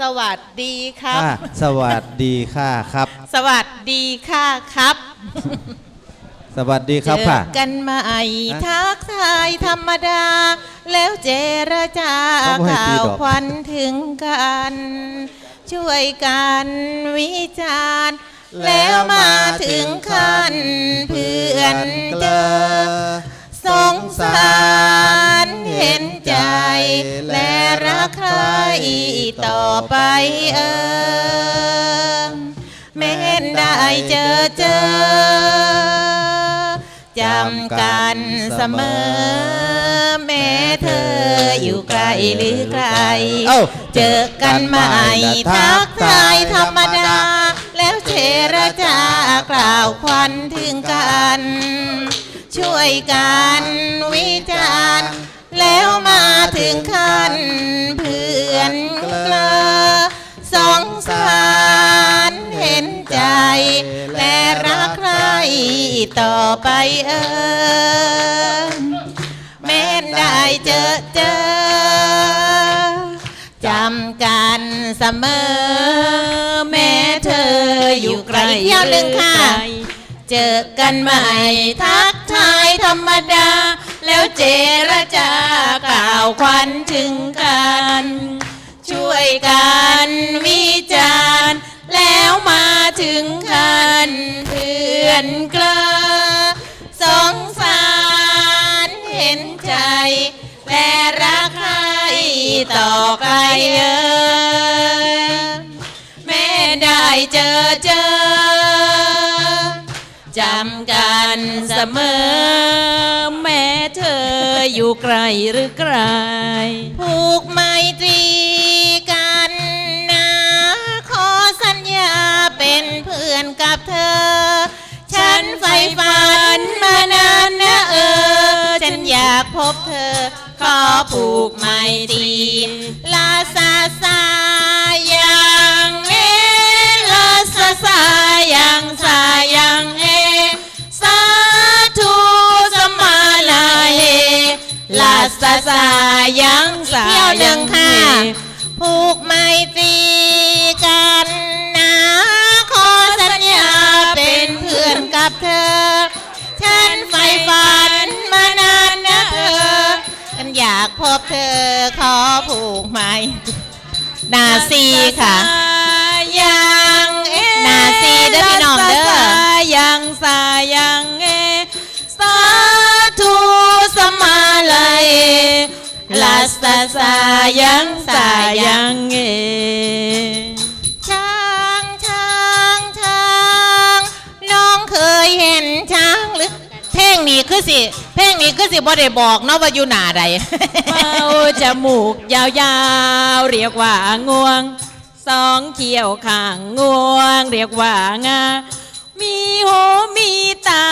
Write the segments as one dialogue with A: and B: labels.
A: สวัสดีครับ
B: ค่ะสวัสดีค่ะครับ
A: สวัสดีค่ะครับ
B: สวัสดีครับ
A: เจอ
B: ค่ะ
A: กันใหม่
B: ฮะ
A: ทักทายธรรมดา แล้วเจรจา
B: เขาไม่ให้
A: ข่า
B: ตี
A: ว
B: ดอก
A: ควันถึงกัน ช่วยกันวิจารณ์ แล้วมาถึงขั้นเพื่อนเจอ สงสาร เห็นใจ และรักใครต่อไปเออแม้นได้เจอเจอจำกันเสมอ แม้เธออยู่ไกลหรือไกล
B: เอ้า
A: เจอกันใหม่ทักทายธรรมดา แล้วเจรจากล่าวควันถึงกัน ช่วยกันวิจารณ์ แล้วมาถึงขั้นเพื่อนเกลอสงสารเห็นใจ และรักใครต่อไปเออแม้นได้เจอเจอจำกันเสมอ แม้เธออยู่ไกลเที่ยวหนึ่งค่ะ เจอกันใหม่ทักทายธรรมดา แล้วเจรจากล่าวควันถึงกัน ช่วยกันวิจารณ์ แล้วมาถึงคันเพื่อนเกลอสงสารเห็นใจและรักใครต่อไปเออแม่ได้เจอเจอจำกันเสมอ อยู่ไกลหรือไกล ผูกไมตรีกันนะ ขอสัญญาเป็นเพื่อนกับเธอ ฉันใฝ่ฝันมานานนะเออ ฉันอยากพบเธอ ขอผูกไมตรีลาซาซายังเอลาซาซายังซายัง สาสายังสายังค่ะผูกไมตรีกันนะขอสัญญาเป็นเพื่อนกับเธอ ฉันใฝ่ฝันมานานนะเธอฉันอยากพบเธอขอผูกไมนาซีค่ะ ยังเอ๊ะนาซีเด้อพี่น้องเด้อ
C: ส
A: ตาสายังสายัง
C: เอ
A: ช้างช้างช้างน้องเคยเห็นช้างหรือ เพลงนี้คือสิ เพลงนี้คือสิบ่ได้บอกเนาะว่าอยู่หนาใด
C: เมาจมูกยาวๆ เรียกว่างวง สองเขียวข้างงวง เรียกว่างา มีหูมีตา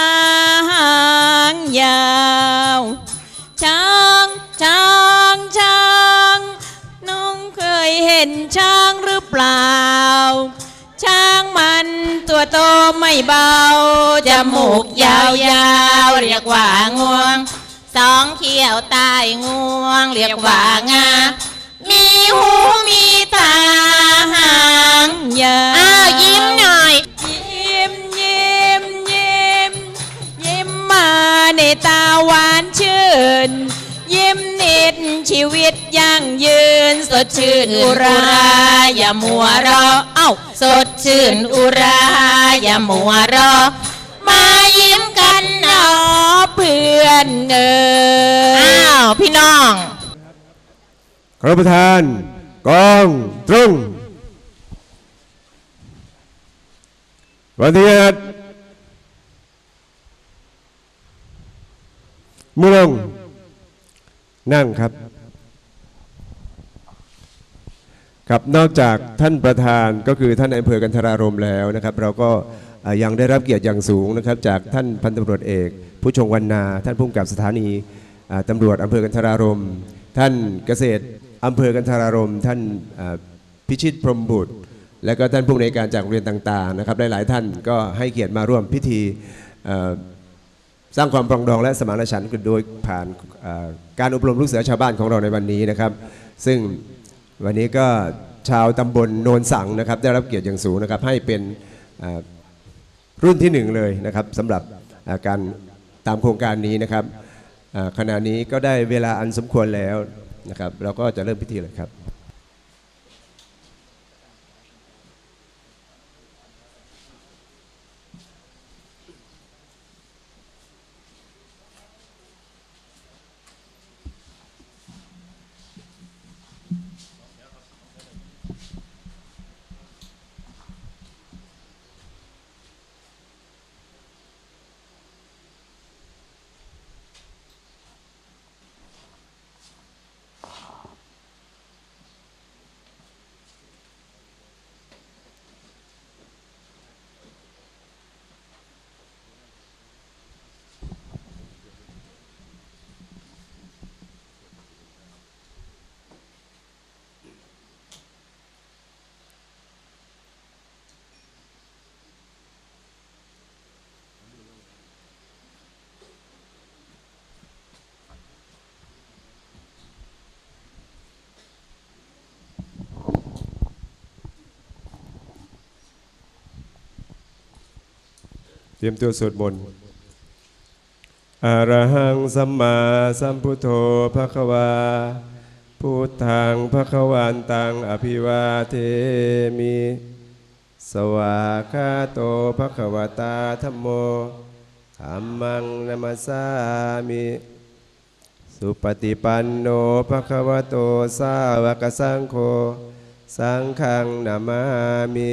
C: หางยาว ช้างช้างช้าง น้องเคยเห็นช้างหรือเปล่า ช้างมันตัวโตไม่เบา จมูกยาวๆเรียกว่างวง
A: สองเขียวใตายงวง เรียกว่างา มีหูมีตาหาง
C: ยาว
A: อ้าวยิ้มหน่อย
C: ยิ้มยิ้มยิ้มยิ้มมาในตาหวา น ยิ้มนิดชีวิตยั่งยืน สดชื่นอุรา อย่ามัวรอ เอ้า
A: สดชื่นอุรา อย่ามัวรอ มายิ้มกันหนอ
C: เพื่อนเออ
A: อ้าวพี่น้อง
B: ขอประทานกองตรงวันที่ มือลง นั่งครับ ครับนอกจากท่านประธานก็คือท่านอำเภอกันทรารมแล้วนะครับ เราก็ยังได้รับเกียรติอย่างสูงนะครับ จากท่านพันตำรวจเอก ผู้ชงวันนา ท่านผู้กำกับสถานีอ่าตำรวจอำเภอกันทรารม ท่านเกษตรอำเภอกันทรารม ท่านพิชิตพรหมบุตร และก็ท่านผู้ในวยการจากโรงเรียนต่างๆนะครับหลายๆท่านก็ให้เกียรติมาร่วมพิธีอ สร้างความปรองดองและสมานฉันท์กันโดยผ่านการอบรมลูกเสือชาวบ้านของเราในวันนี้นะครับ ซึ่งวันนี้ก็ชาวตำบลโนนสังนะครับ ได้รับเกียรติอย่างสูงนะครับ ให้เป็นรุ่นที่หนึ่งเลยนะครับสำหรับการตามโครงการนี้นะครับขณะนี้ก็ได้เวลาอันสมควรแล้วนะครับ เราก็จะเริ่มพิธีเลยครับ เตรียมตัวสวดมนต์อะระหังสัมมาสัมพุทโธภะคะวาพุทธังภะคะวันตังอภิวาเทมิ สวากาโตภะคะวตาธัมโมธัมมังนัมสสามิ สุปฏิปันโนภะคะวโตสาวกสังโฆ สังฆังนามามิ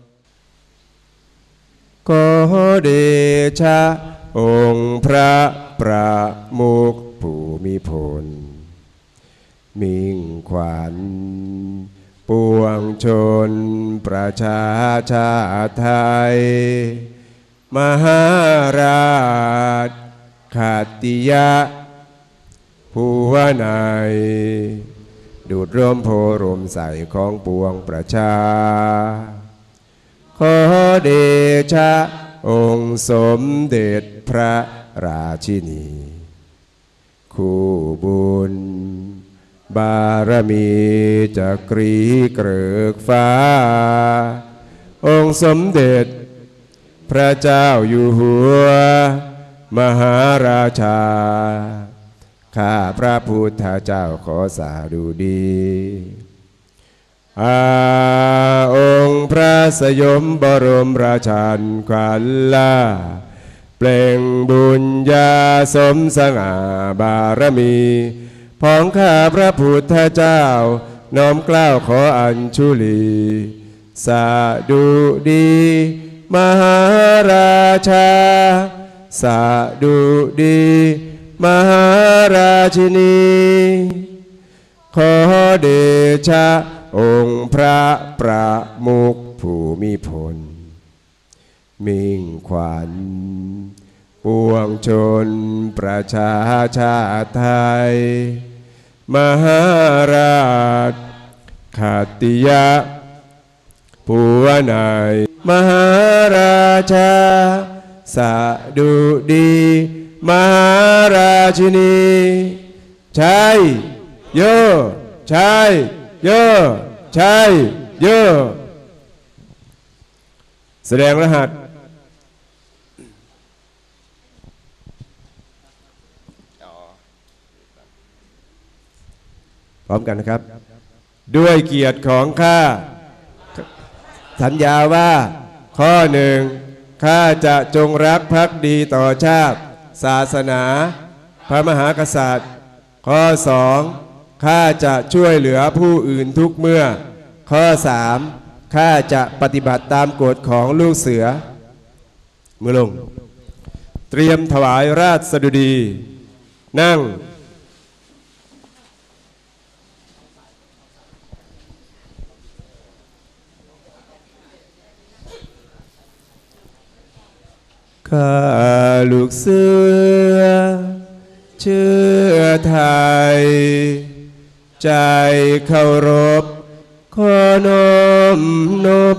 B: ขอเดชะ องค์พระประมุขผู้มีผล มิ่งขวัญปวงชนประชาชาติไทย มหาราชขัตติยะผู้วานายดูดร่มโพรมใสของปวงประชา ขอเดชะ องค์สมเด็จพระราชินี คู่บุญ บารมีจักรีเกริกฟ้า องค์สมเด็จ พระเจ้าอยู่หัว มหาราชา ข้าพระพุทธเจ้าขอสาดูดี อาองค์พระสยมบรมราชันขวัญลาเปล่งบุญญาสมสง่าบารมีของข้าพระพุทธเจ้า น้อมกล้าวขออัญชุลี สาดุดี มหาราชา สาดุดี มหาราชินี ขอเดชะ องค์พระประมุขผู้มีผล มิ่งขวัญปวงชนประชาชาติไทย มหาราชขัตติยะผู้วนายมหาราชาสะดุดี มหาราชินีใช่โยใช่ โยอะใช่โยอะแสดงรหัส พร้อมกันนะครับ ด้วยเกียรติของข้า สัญญาว่า ข้อหนึ่งข้าจะจงรักภักดีต่อชาติ ศาสนา พระมหากษัตริย์ ข้อสอง ข้าจะช่วยเหลือผู้อื่นทุกเมื่อ ข้อ 3. ข้าจะปฏิบัติตามกฎของลูกเสือเมือลง เตรียมถวายราชสดุดี นั่ง ข้าลูกเสือ เชื่อไทย ใจเคารพขอนมนบ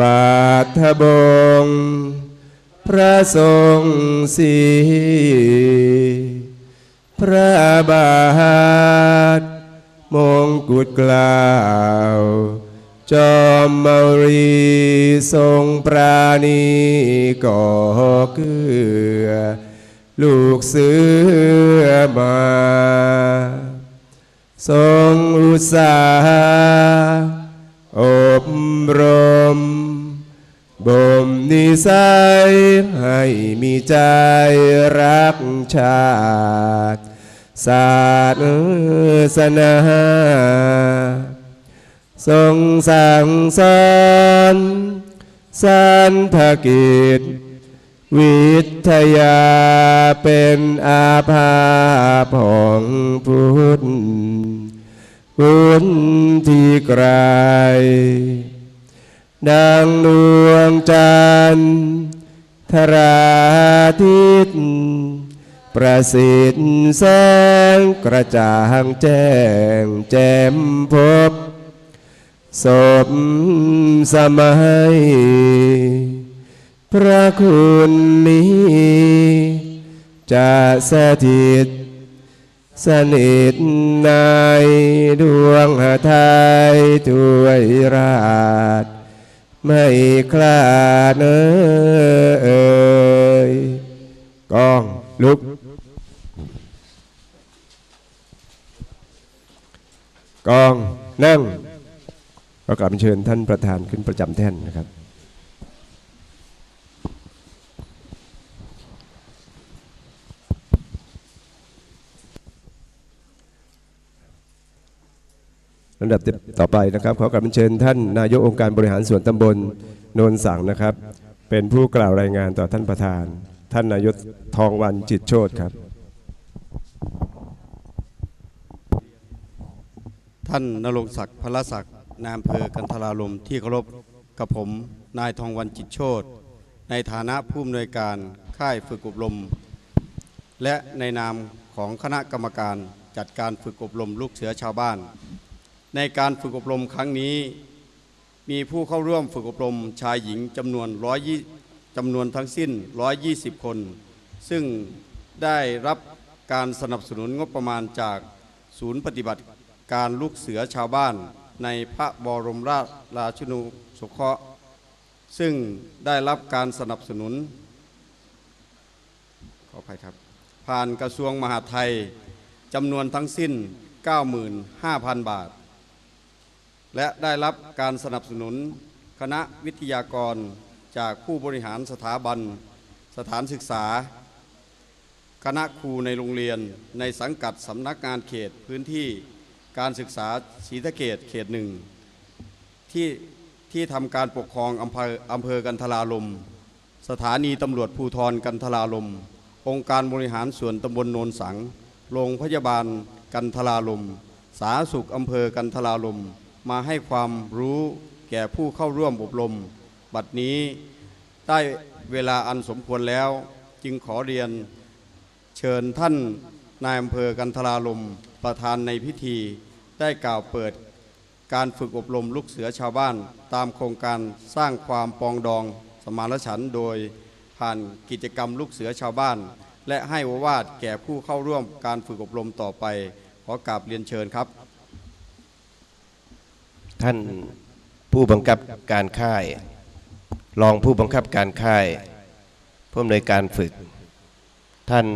B: บาทบง พระทรงสีพระบาท มงกุฎกล่าว จอมเมารีทรงปราณีก่อเกือ ลูกเสือมา ทรงอุตสาหอบรม บ่มนิสัยให้มีใจรักชาติศาสนาทรงสั่งสอนสันทกิจ วิทยาเป็นอาภาของพุทธคุณที่ไกลดังดวงจันทร์ธราทิตประสิทธิ์แสงกระจ่างแจ้งแจ่มพบศพสมัย พระคุณนี้ จะสถิต สนิทในดวงหาไทยถวยราชไม่คลาดเอ่ยกองลุกกองนั่งก็กลับเชิญท่านประธานขึ้นประจำแท่นนะครับ ลำดับต่อไปนะครับขอกราบเชิญท่านนายกองค์การบริหารส่วนตำบลโนนสังนะครับ เป็นผู้กล่าวรายงานต่อท่านประธาน ท่านนายกทองวันจิตโชตครับ
D: ท่านนรงศักดิ์พลศักดิ์นายอำเภอกันทรารมที่เคารพกับผมนายทองวันจิตโชตในฐานะผู้อำนวยการค่ายฝึกอบรม และในนามของคณะกรรมการจัดการฝึกอบรมลูกเสือชาวบ้าน ในการฝึกอบรมครั้งนี้ มีผู้เข้าร่วมฝึกอบรมชายหญิงจำนวน120จำนวนทั้งสิ้น 120 คน ซึ่งได้รับการสนับสนุนงบประมาณจากศูนย์ปฏิบัติการลูกเสือชาวบ้านในพระบรมราชราชนูสงเคราะห์ซึ่งได้รับการสนับสนุน ขออภัยครับ ผ่านกระทรวงมหาดไทยจำนวนทั้งสิ้น 95,000 บาท และได้รับการสนับสนุนคณะวิทยากรจากผู้บริหารสถาบัน สถานศึกษา คณะครูในโรงเรียนในสังกัดสำนักงานเขตพื้นที่การศึกษาศรีสะเกดเขตหนึ่งที่ที่ทำการปกครองอำเภออำเภอกันทลาลม สถานีตำรวจภูธรกันทลาลม องค์การบริหารส่วนตำบลโนนสัง โรงพยาบาลกันทลาลม สาธารณสุขอำเภอกันทลาลม มาให้ความรู้แก่ผู้เข้าร่วมอบรม บัดนี้ได้เวลาอันสมควรแล้ว จึงขอเรียนเชิญท่านนายอำเภอกันทราลมประธานในพิธี ได้กล่าวเปิดการฝึกอบรมลูกเสือชาวบ้าน ตามโครงการสร้างความปองดองสมานฉันท์โดยผ่านกิจกรรมลูกเสือชาวบ้าน และให้โอวาดแก่ผู้เข้าร่วมการฝึกอบรมต่อไป ขอกราบเรียนเชิญครับ
E: ท่านผู้บังคับการค่าย รองผู้บังคับการค่ายผู้อำนวยการฝึก ท่าน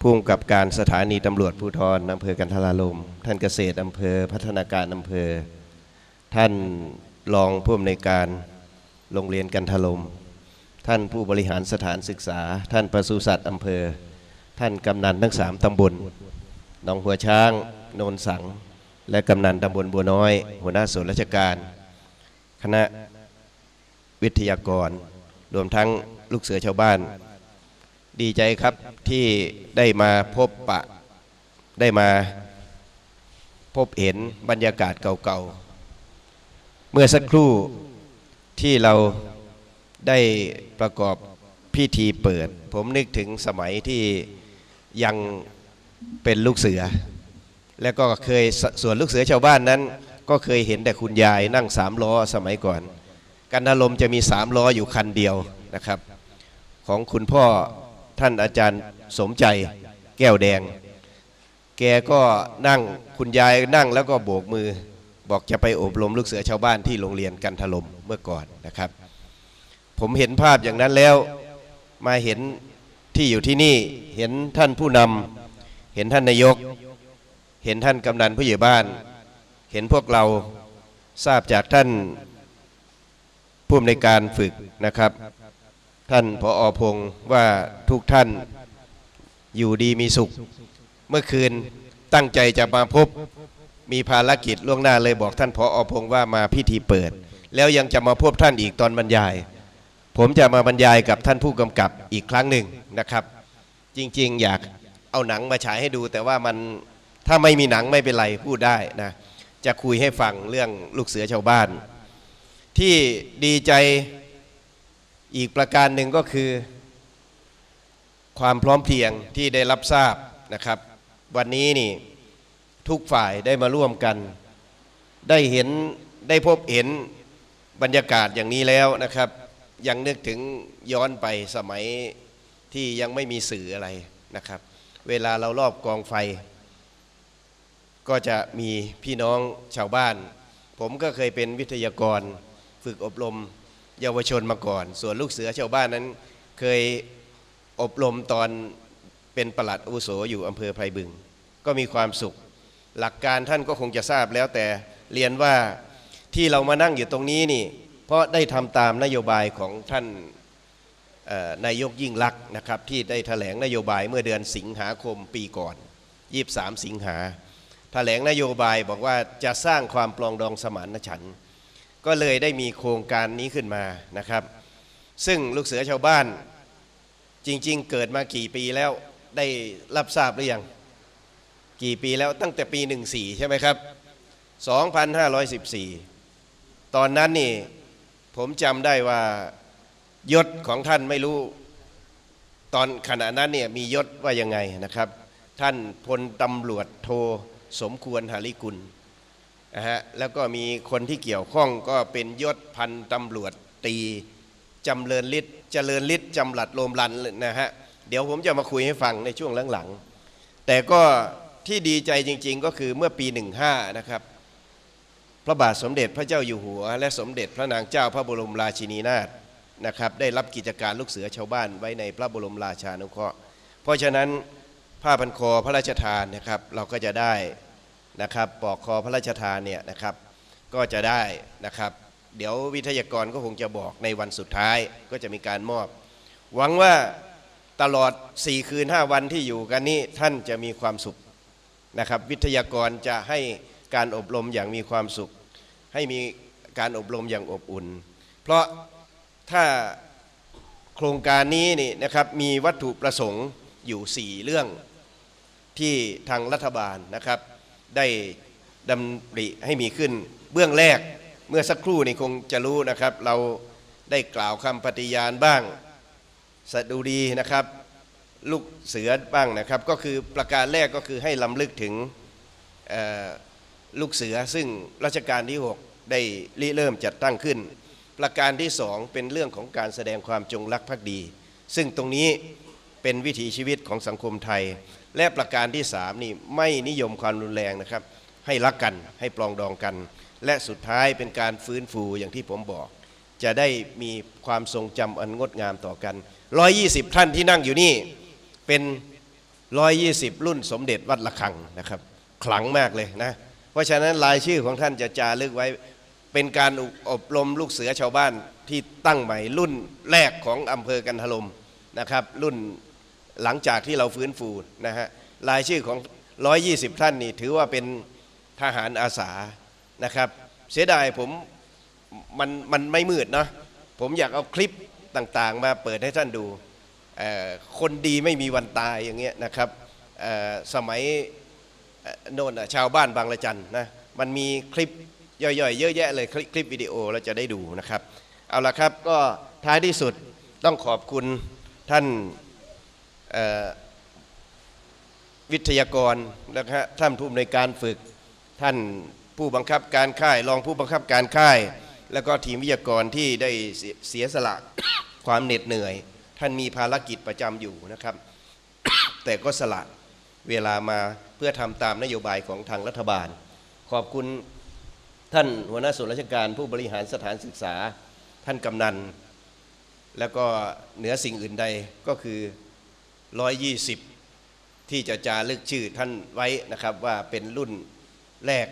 E: ผู้กำกับการสถานีตำรวจภูธรอำเภอกันทราลม ท่านเกษตรอำเภอพัฒนาการอำเภอ ท่านรองผู้อำนวยการโรงเรียนกันทลม ท่านผู้บริหารสถานศึกษา ท่านปศุสัตว์อำเภอ ท่านกำนันทั้งสามตำบลหนองหัวช้าง โนนสัง และกำนันตำบลบัวน้อย หัวหน้าส่วนราชการ คณะวิทยากร รวมทั้งลูกเสือชาวบ้าน ดีใจครับที่ได้มาพบปะ ได้มาพบเห็นบรรยากาศเก่าๆ เมื่อสักครู่ที่เราได้ประกอบพิพิธีเปิด ผมนึกถึงสมัยที่ยังเป็นลูกเสือ แล้วก็เคยสส่วนลูกเสือชาวบ้านนั้น ก็เคยเห็นแต่คุณยายนั่งสามล้อสมัยก่อน กันทลมจะมีสามล้ออยู่คันเดียวนะครับ ของคุณพ่อท่านอาจารย์สมใจแก้วแดง แกก็นั่งคุณยายนั่งแล้วก็โบกมือ บอกจะไปอบรมลูกเสือชาวบ้านที่โรงเรียนกันทลมเมื่อก่อนนะครับ ผมเห็นภาพอย่างนั้นแล้วมาเห็นที่อยู่ที่นี่เห็นท่านผู้นำเห็นท่านนายก เห็นท่านกำนันผู้ใหญ่บ้าน เห็นพวกเราทราบจากท่านผู้อำนวยการฝึกนะครับ ท่านพออพงศ์ว่าทุกท่านอยู่ดีมีสุข เมื่อคืนตั้งใจจะมาพบมีภารกิจล่วงหน้าเลยบอกท่านพออพงศ์ว่ามาพิธีเปิด แล้วยังจะมาพบท่านอีกตอนบรรยาย ผมจะมาบรรยายกับท่านผู้กำกับอีกครั้งหนึ่งนะครับ จริงๆ อยากเอาหนังมาฉายให้ดูแต่ว่ามัน ถ้าไม่มีหนังไม่เป็นไรพูดได้นะจะคุยให้ฟังเรื่องลูกเสือชาวบ้าน ที่ดีใจอีกประการหนึ่งก็คือ ความพร้อมเพรียงที่ได้รับทราบนะครับ วันนี้นี่ทุกฝ่ายได้มาร่วมกัน ได้เห็นได้พบเห็นบรรยากาศอย่างนี้แล้วนะครับ ยังนึกถึงย้อนไปสมัยที่ยังไม่มีสื่ออะไรนะครับ เวลาเรารอบกองไฟ ก็จะมีพี่น้องชาวบ้าน ผมก็เคยเป็นวิทยากรฝึกอบรมเยาวชนมาก่อน ส่วนลูกเสือชาวบ้านนั้น เคยอบรมตอนเป็นประหลัดอุโสอยู่อำเภอไพรบึง ก็มีความสุข หลักการท่านก็คงจะทราบแล้วแต่เรียนว่าที่เรามานั่งอยู่ตรงนี้นี่ เพราะได้ทำตามนโยบายของท่านนายกยิ่งลักษณ์นะครับที่ได้แถลงนโยบายเมื่อเดือนสิงหาคมปีก่อน 23 สิงหา แถลงนโยบายบอกว่าจะสร้างความปลองดองสมานฉันท์ก็เลยได้มีโครงการนี้ขึ้นมานะครับ ซึ่งลูกเสือชาวบ้านจริง ๆ เกิดมากี่ปีแล้วได้รับทราบหรือยังกี่ปีแล้วตั้งแต่ปี 14 ใช่ไหมครับ 2514 ตอนนั้นนี่ผมจำได้ว่ายศของท่านไม่รู้ตอนขณะนั้นเนี่ยมียศว่ายังไงนะครับ ท่านพลตำรวจโท สมควรหาริกุลนะฮะแล้วก็มีคนที่เกี่ยวข้องก็เป็นยศพันตำรวจตีจำเริญฤทธิ์เจริญฤทธิ์จำหลัดโลมลันนะฮะเดี๋ยวผมจะมาคุยให้ฟังในช่วงหลังๆ แต่ก็ที่ดีใจจริง ๆ ก็คือเมื่อปี 15 นะครับ พระบาทสมเด็จพระเจ้าอยู่หัว และสมเด็จพระนางเจ้าพระบรมราชินีนาถนะครับ ได้รับกิจการลูกเสือชาวบ้านไว้ในพระบรมราชานุเคราะห์เพราะฉะนั้น ผ้าพันคอพระราชทานนะครับเราก็จะได้นะครับปอกคอพระราชทานเนี่ยนะครับก็จะได้นะครับ เดี๋ยววิทยากรก็คงจะบอกในวันสุดท้ายก็จะมีการมอบ หวังว่าตลอด 4 คืน 5 วันที่อยู่กันนี้ท่านจะมีความสุขนะครับวิทยากรจะให้การอบรมอย่างมีความสุข ให้มีการอบรมอย่างอบอุ่น เพราะถ้าโครงการนี้นี่นะครับมีวัตถุประสงค์อยู่ 4 เรื่อง ที่ทางรัฐบาลนะครับ ได้ดำริให้มีขึ้น เบื้องแรกเมื่อสักครู่นี่คงจะรู้นะครับ เราได้กล่าวคำปฏิญาณบ้างสดุดีนะครับ ลูกเสือบ้างนะครับ ก็คือประการแรกก็คือให้ลำลึกถึงลูกเสือซึ่งรัชกาลที่ 6 ได้ริเริ่มจัดตั้งขึ้น ประการที่สองเป็นเรื่องของการแสดงความจงรักภักดี ซึ่งตรงนี้เป็นวิถีชีวิตของสังคมไทย และประการที่สามนี่ไม่นิยมความรุนแรงนะครับ ให้รักกันให้ปลองดองกัน และสุดท้ายเป็นการฟื้นฟูอย่างที่ผมบอก จะได้มีความทรงจำอันงดงามต่อกัน 120 ท่านที่นั่งอยู่นี่เป็น 120 รุ่นสมเด็จวัดละคังนะครับขลังมากเลยนะเพราะฉะนั้นรายชื่อของท่านจะจารึกไว้เป็นการอบรมลูกเสือชาวบ้านที่ตั้งใหม่รุ่นแรกของอำเภอกันทลมนะครับรุ่น หลังจากที่เราฟื้นฟูนะฮะรายชื่อของ 120 ท่านนี่ถือว่าเป็นทหารอาสานะครับ เสียดายผมมันมันไม่มืดเนาะผมอยากเอาคลิปต่างๆ มาเปิดให้ท่านดู คนดีไม่มีวันตายอย่างเงี้ยนะครับสมัยโน่นชาวบ้านบางละจันนะมันมีคลิปย่อยๆ เยอะแยะเลยคลิปคลิปวิดีโอเราจะได้ดูนะครับ เอาละครับก็ท้ายที่สุดต้องขอบคุณท่าน วิทยากรและฮะท่านผู้อำนวยการฝึก ท่านผู้บังคับการค่าย รองผู้บังคับการค่าย แล้วก็ทีมวิทยากรที่ได้เสียเสียสละความเหน็ดเหนื่อย ท่านมีภารกิจประจำอยู่นะครับ แต่ก็สละเวลามาเพื่อทำตามนโยบายของทางรัฐบาล ขอบคุณท่านหัวหน้าส่วนราชการผู้บริหารสถานศึกษา ท่านกำนัน แล้วก็เหนือสิ่งอื่นใดก็คือ 120 ที่จะจารึกชื่อท่านไว้นะครับว่าเป็นรุ่นแรก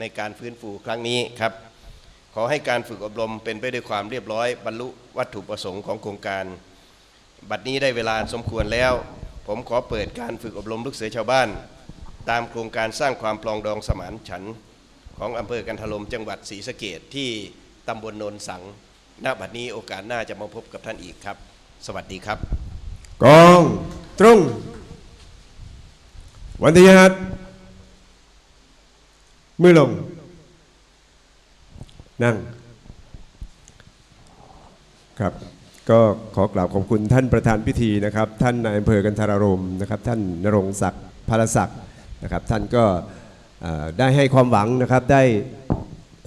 E: ในการฟื้นฟูครั้งนี้ครับขอให้การฝึกอบรมเป็นไปด้วยความเรียบร้อย บรรลุวัตถุประสงค์ของโครงการ บัดนี้ได้เวลาสมควรแล้ว ผมขอเปิดการฝึกอบรมลูกเสือชาวบ้าน ตามโครงการสร้างความปลองดองสมานฉันท์ของอำเภอกันทลมจังหวัดศรีสะเกดที่ตำบลโนนสังณบัดนี้โอกาสหน้าจะมาพบกับท่านอีกครับ สวัสดีครับ
F: กอง ตรง วันที่ฮัดมือลง นั่ง ครับ ก็ขอกราบขอบคุณท่านประธานพิธีนะครับ ท่านนายอำเภอกันทรารมนะครับ ท่านนรงศักดิ์พารศักดิ์นะครับ ท่านก็ได้ให้ความหวังนะครับได้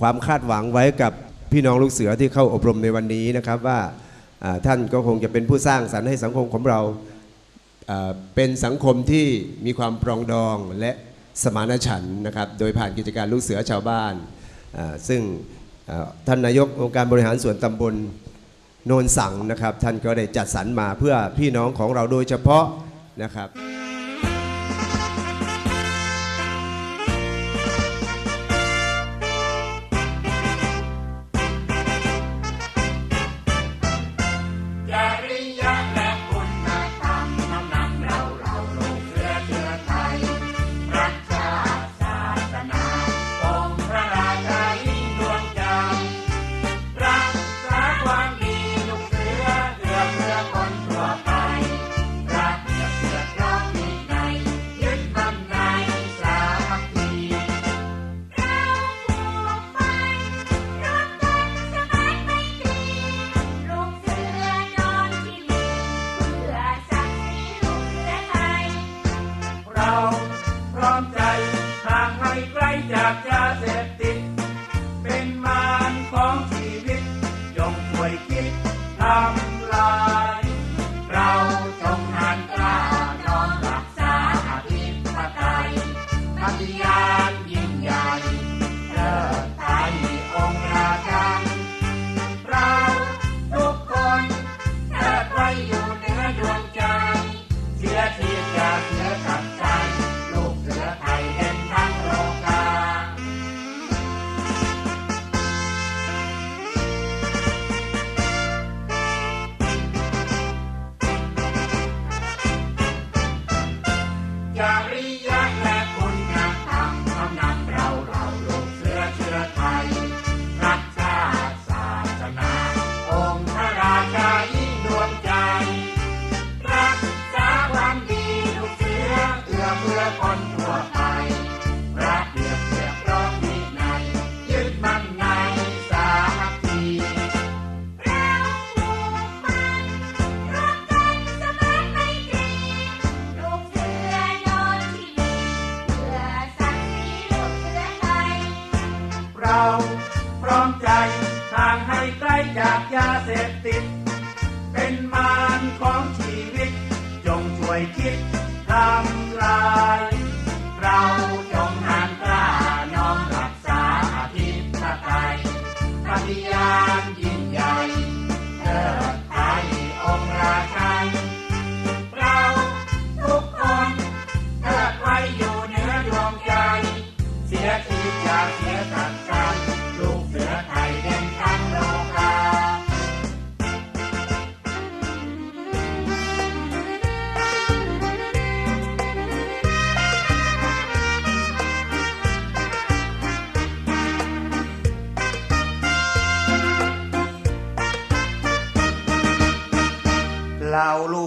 F: ความคาดหวังไว้กับพี่น้องลูกเสือที่เข้าอบรมในวันนี้นะครับว่าท่านก็คงจะเป็นผู้สร้างสรรค์ให้สังคมของเรา เป็นสังคมที่มีความปรองดองและสมานฉันท์นะครับ โดยผ่านกิจการลูกเสือชาวบ้าน ซึ่งท่านนายกองค์การบริหารส่วนตำบลโนนสังนะครับ ท่านก็ได้จัดสรรมาเพื่อพี่น้องของเราโดยเฉพาะนะครับ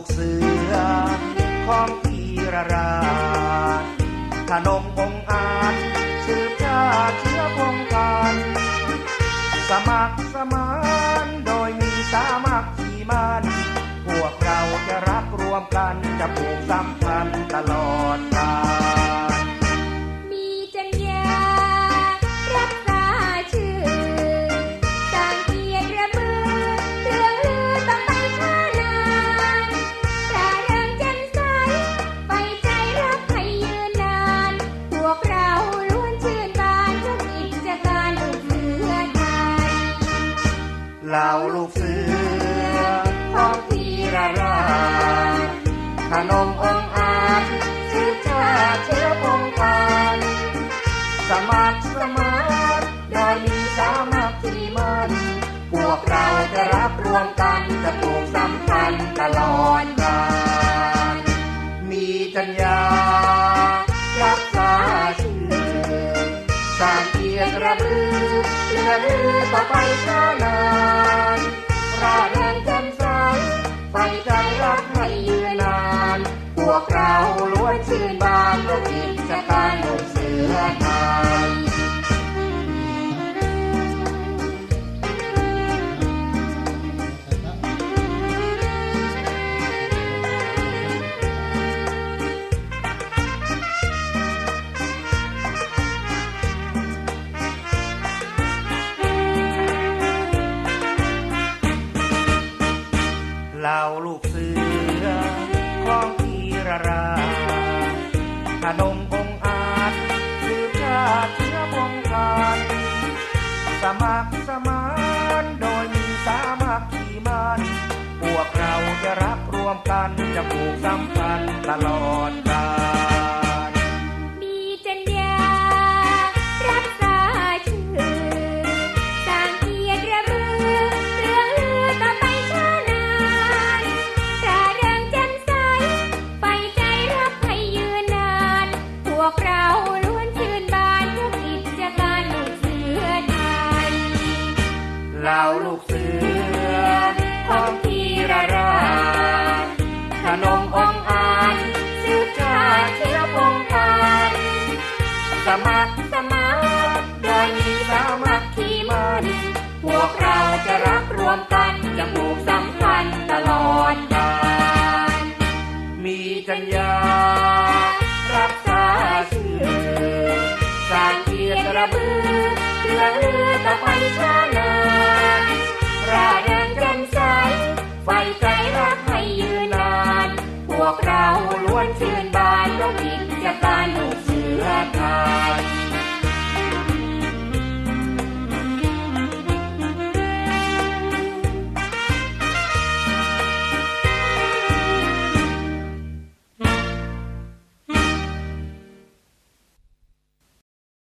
G: กเสือ
H: ของ
G: พีระราช
H: ข
G: นมองอาจสื
H: บชาติเชื้อพงกันสมัครสมานโดยมีสามัคคีมันพวกเราจะรั
F: กันจะผูกสัมพันธ์ตลอด
I: นมอ
F: งอาจชื่อชาเชื้อพงศ์พันสมัครสมานโดยมีสามัคคีมันพวกเราจะรับรวมกันจะปลูกสัมพันธ์ตลอดกาลมีจัญญารักษาชื่อสร้างเกียรติระบือเลือลือต่อไปช้านานราเริงแจ่มใส ไฟใจรักให้ยืนนาน พวกเราล้วนชื่นบานลูกยกิจการลูกเสือไทย จะผูกสัมพันธ์ตลอด
I: สมั
F: ครสมานโดยมีสามัคคีมันพวกเราจะรักรวมกันจะผูกสัมพันธ์ตลอดกาลมีจัญญารักษาชื่อสร้างเกียรติระบือเพื่อลือต่อไปช้านานราเริงแจ่มใสไฟใจรักให้ยืนนาน วกเราล้วนชื่นบานยกกิจะกายลูกเสือไทย